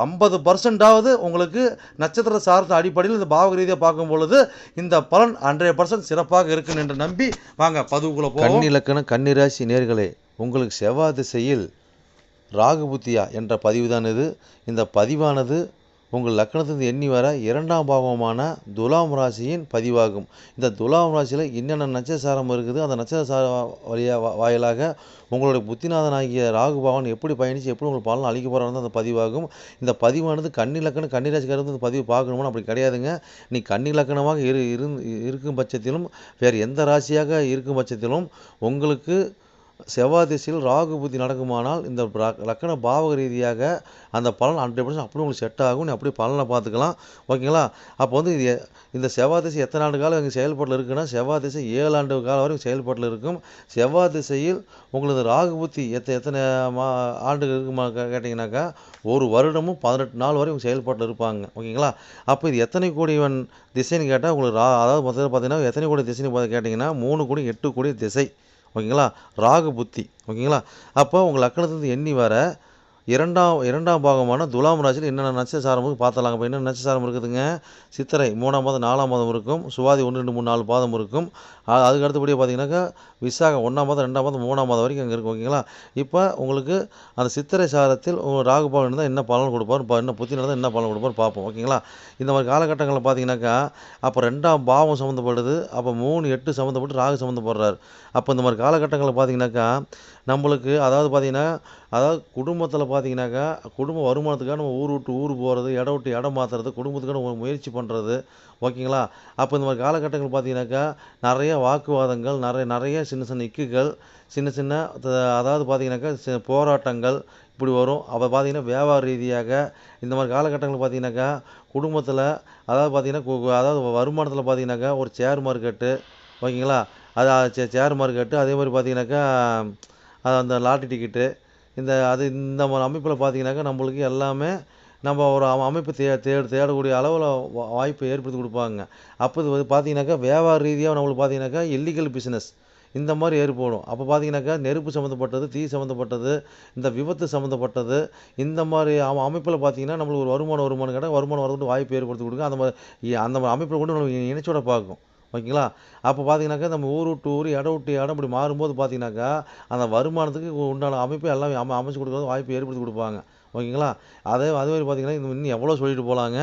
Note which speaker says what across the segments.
Speaker 1: ஐம்பது பர்சன்டாவது உங்களுக்கு நட்சத்திர சார்ந்த அடிப்படையில் இந்த பாவக ரீதியாக பார்க்கும் பொழுது இந்த பலன் ஹண்ட்ரட் பர்சன்ட் சிறப்பாக இருக்குன்னு என்று நம்பி வாங்க பதிவுக்குள்ளே போகும் இலக்கணம் கன்னிராசி நேர்களே உங்களுக்கு செவ்வாய் திசையில் ராகு புத்தியா என்ற பதிவு தான் இது. இந்த பதிவானது உங்கள் லக்கணத்திலிருந்து எண்ணி வர இரண்டாம் பாவமான துலாம் ராசியின் பதிவாகும். இந்த துலாம் ராசியில் என்னென்ன நட்சசாரம் இருக்குது? அந்த நட்சசார வழியாக வாயிலாக உங்களுடைய புத்திநாதனாகிய ராகு பகவான் எப்படி பயணித்து எப்படி உங்களுக்கு பலன் அழிக்க போகிறாங்க அந்த பதிவாகும். இந்த பதிவானது கன்னி லக்கணம் கன்னி ராசிக்காரர் இந்த பதிவு பார்க்கணும்னு அப்படி கிடையாதுங்க. நீ கன்னி லக்கணமாக இரு இருந்து இருக்கும் பட்சத்திலும் வேறு எந்த ராசியாக இருக்கும் பட்சத்திலும் உங்களுக்கு செவ்வாய் திசையில் ராகு புத்தி நடக்குமானால் இந்த லக்கண பாவக ரீதியாக அந்த பலன் ஹண்ட்ரட் பர்சன்ட் அப்படி உங்களுக்கு செட் ஆகும். நீ அப்படியே பலனை பார்த்துக்கலாம். ஓகேங்களா? அப்போ வந்து இது இந்த செவ்வாய் திசை எத்தனை ஆண்டு காலம் எங்கள் செயல்பாட்டில் இருக்குன்னா செவ்வாய் திசை ஏழு ஆண்டு காலம் வரைக்கும் செயல்பாட்டில் இருக்கும். செவ்வாய் திசையில் உங்களுக்கு ராகு புத்தி எத்த எத்தனை மா ஆண்டு இருக்குமா கேட்டிங்கனாக்கா ஒரு வருடமும் பதினெட்டு நாள் வரை செயல்பாட்டில் இருப்பாங்க. ஓகேங்களா? அப்போ இது எத்தனை கோடிவன் திசைன்னு கேட்டால் உங்களுக்கு ரா அதாவது மொத்தத்தில் பார்த்தீங்கன்னா எத்தனை கோடி திசைன்னு பார்த்து கேட்டிங்கன்னா மூணு கோடி எட்டு கோடி திசை. ஓகேங்களா? ராகு புத்தி. ஓகேங்களா? அப்போ உங்கள் லக்கணத்துலேருந்து எண்ணி வர இரண்டாம் இரண்டாம் பாகமான துலாம் ராசியில் என்னென்ன நட்சசாரம் இருக்குது பார்த்தலாங்க இப்போ என்னென்ன நட்சசாரம் இருக்குதுங்க? சித்திரை மூணாம் மாதம் நாலாம் மாதம் இருக்கும். சுவாதி ஒன்று ரெண்டு மூணு நாலு பாதம் இருக்கும். அதுக்கு அடுத்தபடியாக பார்த்தீங்கன்னாக்கா விசாகம் ஒன்றாம் மாதம் ரெண்டாம் மாதம் மூணாம் மாதம் வரைக்கும் அங்கே இருக்கும் ஓகேங்களா? இப்போ உங்களுக்கு அந்த சித்திரை சாரத்தில் உங்கள் ராகு பவன் இருந்தால் என்ன பலன் கொடுப்பார் இப்போ என்ன புத்தி நடந்தால் என்ன பலன் கொடுப்பார் பார்ப்போம் ஓகேங்களா? இந்த மாதிரி காலகட்டங்களில் பார்த்தீங்கன்னாக்கா அப்போ ரெண்டாம் பாவம் சம்மந்தப்படுது அப்போ மூணு எட்டு சம்மந்தப்பட்டு ராகு சம்மந்தப்படுறார் அப்போ இந்த மாதிரி காலகட்டங்களில் பார்த்தீங்கன்னாக்கா நம்மளுக்கு அதாவது பார்த்தீங்கன்னா அதாவது குடும்பத்தில் பார்த்தீங்கன்னாக்கா குடும்ப வருமானத்துக்காக நம்ம ஊர் விட்டு ஊர் போகிறது இடம் விட்டு இடம் மாற்றுறது குடும்பத்துக்கான ஒரு முயற்சி பண்ணுறது ஓகேங்களா? அப்போ இந்த மாதிரி காலகட்டங்கள் பார்த்தீங்கன்னாக்கா நிறைய வாக்குவாதங்கள் நிறைய நிறைய சின்ன சின்ன இக்குகள் சின்ன சின்ன அதாவது பார்த்தீங்கன்னாக்கா போராட்டங்கள் இப்படி வரும். அப்போ பார்த்தீங்கன்னா வியாபார ரீதியாக இந்த மாதிரி காலகட்டங்கள் பார்த்தீங்கன்னாக்கா குடும்பத்தில் அதாவது பார்த்தீங்கன்னா அதாவது வருமானத்தில் பார்த்தீங்கன்னாக்கா ஒரு ஷேர் மார்க்கெட்டு ஓகேங்களா? அது சே- ஷேர் மார்க்கெட்டு அதே மாதிரி பார்த்தீங்கன்னாக்கா அது அந்த லாட்டரி டிக்கெட்டு இந்த அது இந்த மாதிரி அமைப்பில் பார்த்தீங்கன்னாக்கா நம்மளுக்கு எல்லாமே நம்ம ஒரு அமைப்பு தே தேட தேடக்கூடிய அளவில் வாய்ப்பை ஏற்படுத்தி கொடுப்பாங்க. அப்போ இது வந்து பார்த்தீங்கன்னாக்கா வியாபார ரீதியாக நம்மளுக்கு பார்த்தீங்கன்னாக்கா இல்லீகல் பிஸ்னஸ் இந்த மாதிரி ஏற்படும் அப்போ பார்த்தீங்கன்னாக்கா நெருப்பு சம்மந்தப்பட்டது தீ சம்மந்தப்பட்டது இந்த விபத்து சம்மந்தப்பட்டது இந்த மாதிரி அவன் அமைப்பில் பார்த்தீங்கன்னா நம்மளுக்கு ஒரு வருமானம் வருமானம் கேட்டால் வருமானம் வரதுக்கு வாய்ப்பு ஏற்படுத்தி கொடுங்க அந்த மாதிரி அந்த மாதிரி அமைப்பில் கொண்டு நம்ம இணைச்சோட பார்க்கும் ஓகேங்களா? அப்போ பார்த்தீங்கன்னாக்கா நம்ம ஊர் விட்டு ஊர் இடம் விட்டு இடம் இப்படி மாறும்போது பார்த்தீங்கன்னாக்கா அந்த வருமானத்துக்கு உண்டான அமைப்பு எல்லாமே அமை அமைச்சு கொடுக்கறது வாய்ப்பு ஏற்படுத்தி கொடுப்பாங்க. ஓகேங்களா? அதே அதே மாதிரி பார்த்தீங்கன்னா இன்னும் இன்னும் எவ்வளோ சொல்லிட்டு போகலாங்க?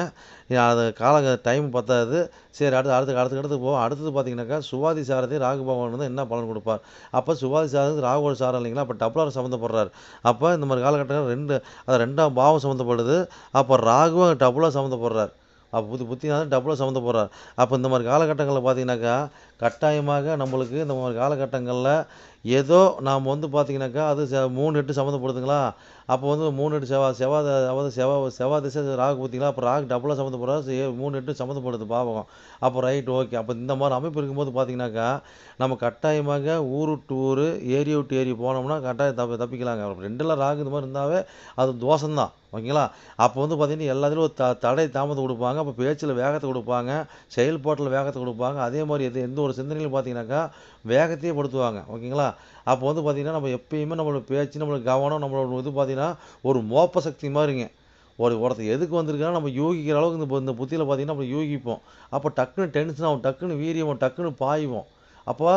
Speaker 1: அது கால டைம் பத்தாது. சரி அடுத்து அடுத்து அடுத்து அடுத்து போவோம். அடுத்தது பார்த்தீங்கன்னாக்கா சுவாதி சாரதி ராகு பகவான் வந்து என்ன பலன் கொடுப்பார்? அப்போ சுவாதி சாரதி ராகுவோட சாரம் இல்லைங்களா? அப்போ டபுளார் சம்மந்தப்படுறாரு. அப்போ இந்த மாதிரி காலகட்டங்கள் ரெண்டு அது ரெண்டாம் பாவம் சம்மந்தப்படுது. அப்போ ராகுவும் டபுளாக சம்மந்தப்படுறார். அப்போ புத்தி புத்தினாலும் டபுளாக சம்மந்தப்படுறார். அப்போ இந்த மாதிரி காலகட்டங்களில் பார்த்தீங்கன்னாக்கா கட்டாயமாக நம்மளுக்கு இந்த மாதிரி காலகட்டங்களில் ஏதோ நாம் வந்து பார்த்தீங்கன்னாக்கா அது ச மூணு எட்டு சம்மந்தப்படுதுங்களா? அப்போ வந்து மூணு எட்டு செவ்வாய் செவ்வாய் அதாவது செவ்வா செவ்வா திசை ராகு பார்த்திங்களா அப்போ ராகு டபுளாக சம்மந்தப்படுறா மூணு எட்டு சம்மந்தப்படுது பாவகம். அப்போ ரைட் ஓகே அப்போ இந்த மாதிரி அமைப்பு இருக்கும்போது பார்த்தீங்கன்னாக்கா நம்ம கட்டாயமாக ஊர் விட்டு ஊர் ஏரி விட்டு ஏரி போனோம்னா கட்டாயம் தப்பி தப்பிக்கலாங்க. அப்ப ராகு இந்த மாதிரி இருந்தாவே அது தோஷம்தான். ஓகேங்களா? அப்போ வந்து பார்த்தீங்கன்னா எல்லாத்துலேயும் ஒரு த தடை தாமதம் கொடுப்பாங்க. அப்போ பேச்சில் வேகத்தை கொடுப்பாங்க செயல்பாட்டில் வேகத்தை கொடுப்பாங்க. அதே மாதிரி எது எந்த ஒரு சிந்தனையில் பார்த்தீங்கன்னாக்கா வேகத்தையே படுத்துவாங்க. ஓகேங்களா? அப்போ வந்து பார்த்தீங்கன்னா நம்ம எப்பயுமே நம்மளோட பேச்சு நம்மளோட கவனம் நம்மளோட இது பார்த்தீங்கன்னா ஒரு மோப்ப சக்தி மாதிரிங்க. ஒரு ஒருத்தர் எதுக்கு வந்திருக்காங்கன்னா நம்ம யூகிக்கிற அளவுக்கு இந்த இந்த புத்தியில் பார்த்தீங்கன்னா நம்ம யூகிப்போம். அப்போ டக்குன்னு டென்ஷன் ஆகும் டக்குன்னு வீரியம் டக்குன்னு பாய்வோம். அப்போ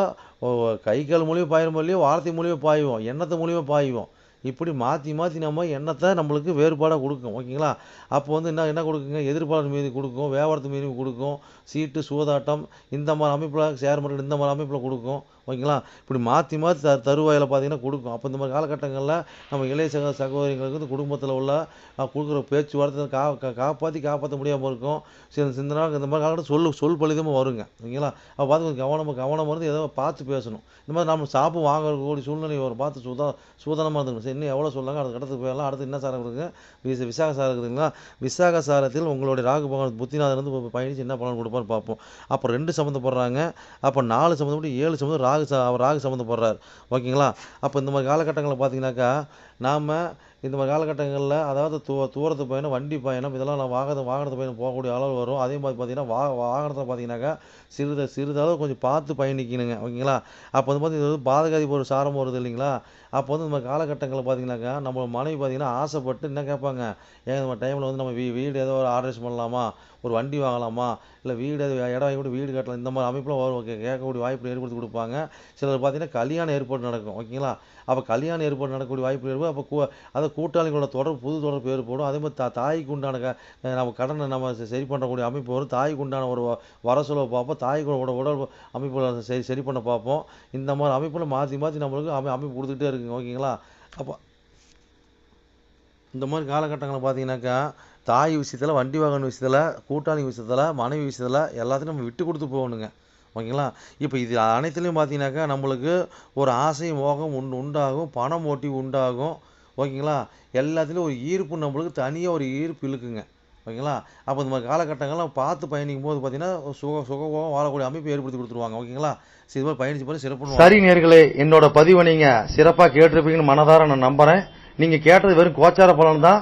Speaker 1: கை கால் மூலியம் பாயிரும் இல்லையோ வார்த்தை மூலியமாக பாய்வோம் எண்ணத்தை மூலியமாக பாய்வோம். இப்படி மாற்றி மாற்றி நம்ம எண்ணத்தை நம்மளுக்கு வேறுபாடாக கொடுக்கும். ஓகேங்களா? அப்போ வந்து என்ன என்ன கொடுக்குங்க? எதிர்ப்பாளர் மீது கொடுக்கும் வியாபாரத்து மீது கொடுக்கும் சீட்டு சூதாட்டம் இந்த மாதிரி அமைப்பில் ஷேர் மார்க்கெட் இந்த மாதிரி அமைப்பில் கொடுக்கும். ஓகேங்களா? இப்படி மாற்றி மாற்றி த தருவாயில் பார்த்தீங்கன்னா கொடுக்கும். அப்போ இந்த மாதிரி காலகட்டங்களில் நம்ம இளைய சக சகோதரிகளுக்கு வந்து குடும்பத்தில் உள்ள கொடுக்குற பேச்சுவார்த்தை கா கா- காப்பாற்றி காப்பாற்ற முடியாமல் இருக்கும். சில சிந்தனா இந்த மாதிரி காலகட்டம் சொல் சொல் பலிதமாக வருங்க. ஓகேங்களா? அப்போ பார்த்து கொஞ்சம் கவனமாக கவனமாக இருந்து ஏதோ பார்த்து பேசணும். இந்த மாதிரி நம்ம சாப்பு வாங்கக்கூடிய சூழ்நிலை ஒரு பார்த்து சுதா சூதனமாக இருந்துக்கணும். சரி இன்னும் எவ்வளோ சொல்லாங்க? அடுத்த கடத்துக்கு போயிடலாம். அடுத்து என்ன சாரம் இருக்குங்க விச விசாக சாரம் இருக்குதுங்களா விசாக சாரத்தில் உங்களுடைய ராகு பகவான் புத்திநாதன் வந்து பயணித்து பயணிச்சு என்ன பலன் கொடுப்பான்னு பார்ப்போம். அப்போ ரெண்டு சம்மந்தப்படுறாங்க அப்போ நாலு சம்மந்தப்பட்டு ஏழு சம்மந்தம் ராகு ச அவர் ராகு சம்மந்தப்படுறார் ஓகேங்களா அப்போ இந்த மாதிரி காலகட்டங்களில் பார்த்தீங்கன்னாக்கா
Speaker 2: நாம் இந்த மாதிரி காலகட்டங்களில் அதாவது தூ தூரத்து பயணம் வண்டி பயணம் இதெல்லாம் நான் வாகன வாகனத்து பயணம் போகக்கூடிய அளவு வரும். அதே மாதிரி பார்த்தீங்கன்னா வா வாகனத்தில் பார்த்தீங்கன்னாக்கா சிறிது சிறிதளவு கொஞ்சம் பார்த்து பயணிக்கணுங்க. ஓகேங்களா? அப்போ வந்து பார்த்தீங்கன்னா இது வந்து பாதகாதி ஒரு சாரம் வருது இல்லைங்களா? அப்போ வந்து நம்ம காலகட்டங்களில் பார்த்தீங்கன்னாக்கா நம்ம மனைவி பார்த்தீங்கன்னா ஆசைப்பட்டு என்ன கேட்பாங்க? ஏன் இந்த டைமில் வந்து நம்ம வீ வீடு ஏதோ ஒரு ஆர்டர்ஸ் பண்ணலாமா? ஒரு வண்டி வாங்கலாமா? இல்லை வீடு எது இடம் வாங்கி கூட வீடு கட்டலாம். இந்த மாதிரி அமைப்பில் வரும். கேட்கக்கூடிய வாய்ப்பு ஏற்படுத்தி கொடுப்பாங்க. சிலர் பார்த்தீங்கன்னா கல்யாண ஏற்பாடு நடக்கும். ஓகேங்களா? அப்போ கல்யாணம் ஏற்பாடு நடக்கக்கூடிய வாய்ப்பு ஏற்படும். அப்போ கூ அதை கூட்டாளிகளோட தொடர்பு புது தொடர்பு ஏற்படும். அதே மாதிரி தா தாய்க்கு உண்டான க நம்ம கடனை நம்ம சரி பண்ணக்கூடிய அமைப்பு வரும். தாய்க்கு உண்டான ஒரு வர செலவு பார்ப்போம். தாய்க்கு உடல் அமைப்புகளை சரி சரி பண்ண பார்ப்போம். இந்த மாதிரி அமைப்பில் மாற்றி மாற்றி நம்மளுக்கு அமை அமைப்பு கொடுத்துக்கிட்டே இருக்குங்க. ஓகேங்களா? அப்போ இந்த மாதிரி காலகட்டங்களில் பார்த்தீங்கன்னாக்கா தாய் விஷயத்தில் வண்டி வாகன விஷயத்தில் கூட்டாளி விஷயத்தில் மனைவி விஷயத்தில் எல்லாத்தையும் நம்ம விட்டு கொடுத்து போகணுங்க. ஓகேங்களா? இப்போ இது அனைத்துலேயும் பார்த்தீங்கன்னாக்கா நம்மளுக்கு ஒரு ஆசை மோகம் உண் உண்டாகும் பணம் ஓட்டி உண்டாகும். ஓகேங்களா? எல்லாத்துலேயும் ஒரு ஈர்ப்பு நம்மளுக்கு தனியாக ஒரு ஈர்ப்பு இழுக்குங்க. ஓகேங்களா? அப்போ இந்த மாதிரி காலகட்டங்கள்லாம் பார்த்து பயணிக்கும் போது பார்த்தீங்கன்னா சுக சுகமாக வாழக்கூடிய அமைப்பு ஏற்படுத்தி கொடுத்துருவாங்க. ஓகேங்களா? சரி இது மாதிரி பயணிச்சு போய் சிறப்பு
Speaker 1: சரி நேர்களே என்னோட பதிவை நீங்கள் சிறப்பாக கேட்டிருப்பீங்கன்னு மனதார நான் நம்புகிறேன் நீங்கள் கேட்டது வெறும் கோச்சார பலன் தான்.